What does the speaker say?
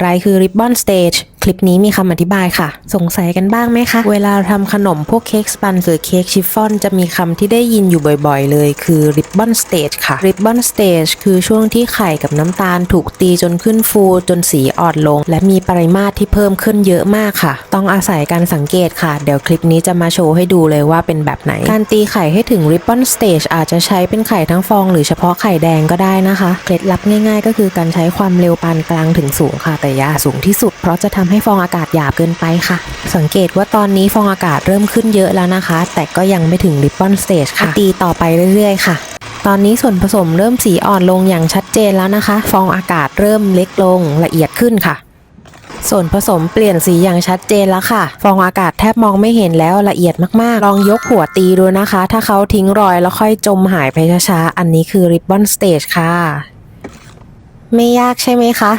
อะไรคือ Ribbon Stage คลิปนี้มีคำอธิบายค่ะ สงสัยกันบ้างไหมคะ เวลาทำขนมพวกเค้กสปันหรือเค้กชิฟฟ่อน จะมีคำที่ได้ยินอยู่บ่อยๆ เลยคือ Ribbon Stage ค่ะ Ribbon Stage คือช่วงที่ไข่กับน้ำตาลถูกตีจนขึ้นฟูจนสีอ่อนลง และมีปริมาตรที่เพิ่มขึ้นเยอะมากค่ะ ต้องอาศัยการสังเกตค่ะ เดี๋ยวคลิปนี้จะมาโชว์ให้ดูเลยว่าเป็นแบบไหน การตีไข่ให้ถึง Ribbon Stage อาจจะใช้เป็นไข่ทั้งฟอง หรือเฉพาะไข่แดงก็ได้นะคะ เคล็ดลับง่าย ๆ ก็คือการใช้ความเร็วปานกลางถึงสูงค่ะ แต่อย่าสูงที่สุดเพราะจะทำให้ฟองอากาศหยาบเกินไปค่ะ สังเกตว่าตอนนี้ฟองอากาศเริ่มขึ้นเยอะแล้วนะคะ แต่ก็ยังไม่ถึง Ribbon Stage ค่ะตีต่อไปเรื่อยๆค่ะตอนนี้ส่วนผสมเริ่มสีอ่อนลงอย่างชัดเจนแล้วนะคะ ฟองอากาศเริ่มเล็กลงละเอียดขึ้นค่ะ ส่วนผสมเปลี่ยนสีอย่างชัดเจนแล้วค่ะ ฟองอากาศแทบมองไม่เห็นแล้วละเอียดมากๆ ลองยกหัวตีดูนะคะ ถ้าเขาทิ้งรอยแล้วค่อยจมหายไปช้าๆ อันนี้คือ Ribbon Stage ค่ะ ไม่ยากใช่ไหมคะ